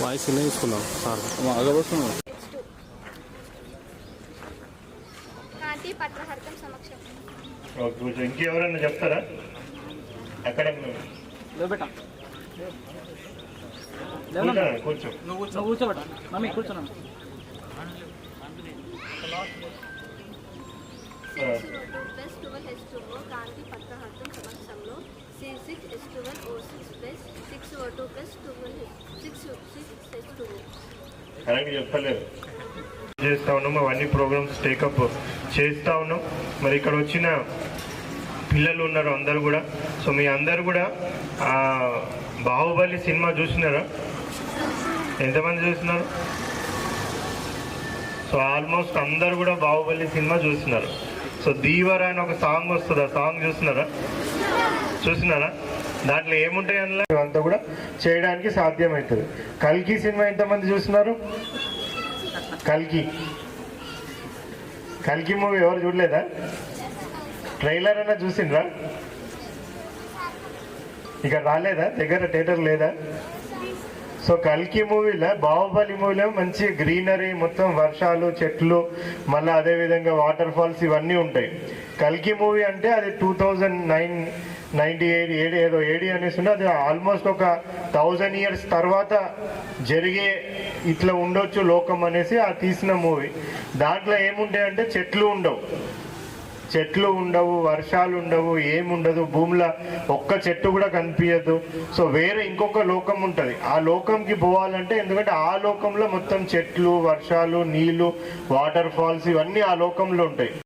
Voice చిన్న తీసుకుందాం sir. కొంచెం ఇంకెవరన్నా చెప్తారా? కూర్చో. నువ్వు కూర్చోబెట్ట. మమ్మీ ప్లస్ ట్వెల్వ్ హెచ్ కాంతి సమక్షంలో C six H twelve O six plus six O two plus twelve six six H two correct చెప్పలేదు. చేస్తా ఉన్నాం అవన్నీ ప్రోగ్రామ్స్ టేకప్ చేస్తా ఉన్నాం. మరి ఇక్కడ వచ్చిన పిల్లలు ఉన్నారు అందరు కూడా. సో మీ అందరు కూడా బాహుబలి సినిమా చూసినారా? ఎంతమంది చూస్తున్నారు సో ఆల్మోస్ట్ అందరు కూడా బాహుబలి సినిమా చూస్తున్నారు సో దీవర అని ఒక సాంగ్ వస్తుంది ఆ సాంగ్ చూస్తున్నారా చూస్తున్నారా దాంట్లో ఏముంటాయి అందులో? అంతా కూడా చేయడానికి సాధ్యమవుతుంది కల్కి సినిమా ఎంతమంది చూస్తున్నారు? కల్కి. కల్కి మూవీ ఎవరు చూడలేదా? ట్రైలర్ అన్నా చూసిండ్రా? ఇక రాలేదా? దగ్గర థియేటర్ లేదా? సో కల్కి మూవీలో బాహుబలి మూవీలో మంచి గ్రీనరీ మొత్తం వర్షాలు చెట్లు మళ్ళీ అదేవిధంగా వాటర్ ఫాల్స్ ఇవన్నీ ఉంటాయి. కల్కి మూవీ అంటే అది two thousand nine ninety eight AD ఏదో ఏడి అనేసి ఉంటే అది ఆల్మోస్ట్ ఒక థౌజండ్ ఇయర్స్ తర్వాత జరిగే ఇట్లా ఉండొచ్చు లోకం అనేసి ఆ తీసిన మూవీ. దాంట్లో ఏముంటాయంటే చెట్లు ఉండవు. చెట్లు ఉండవు వర్షాలు ఉండవు ఏముండదు భూమిలో ఒక్క చెట్టు కూడా కనిపించదు. సో వేరే ఇంకొక లోకం ఉంటుంది. ఆ లోకంకి పోవాలంటే ఎందుకంటే ఆ లోకంలో మొత్తం చెట్లు వర్షాలు నీళ్ళు వాటర్ ఫాల్స్ ఇవన్నీ ఆ లోకంలో ఉంటాయి.